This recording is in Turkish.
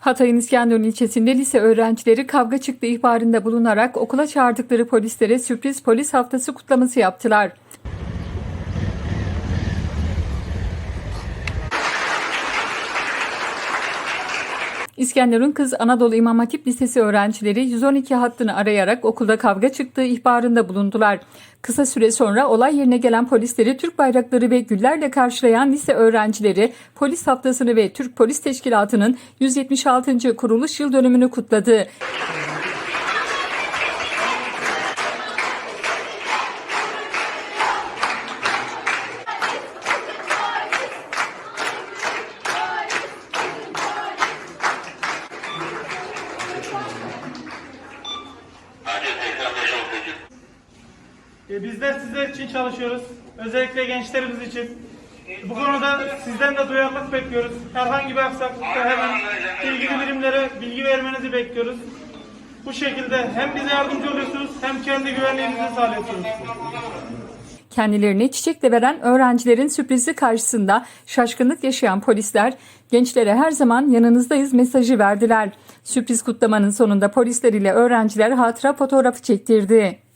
Hatay'ın İskenderun ilçesinde lise öğrencileri kavga çıktı ihbarında bulunarak okula çağırdıkları polislere sürpriz polis haftası kutlaması yaptılar. İskenderun Kız Anadolu İmam Hatip Lisesi öğrencileri 112 hattını arayarak okulda kavga çıktığı ihbarında bulundular. Kısa süre sonra olay yerine gelen polisleri Türk bayrakları ve güllerle karşılayan lise öğrencileri polis haftasını ve Türk Polis Teşkilatı'nın 176. kuruluş yıl dönümünü kutladı. Bizler sizler için çalışıyoruz. Özellikle gençlerimiz için. Bu konuda sizden de duyarlılık bekliyoruz. Herhangi bir aksaklıkta hemen ilgili birimlere bilgi vermenizi bekliyoruz. Bu şekilde hem bize yardımcı oluyorsunuz hem kendi güvenliğinizi sağlıyorsunuz. Kendilerine çiçek de veren öğrencilerin sürprizi karşısında şaşkınlık yaşayan polisler gençlere her zaman yanınızdayız mesajı verdiler. Sürpriz kutlamanın sonunda polisler ile öğrenciler hatıra fotoğrafı çektirdi.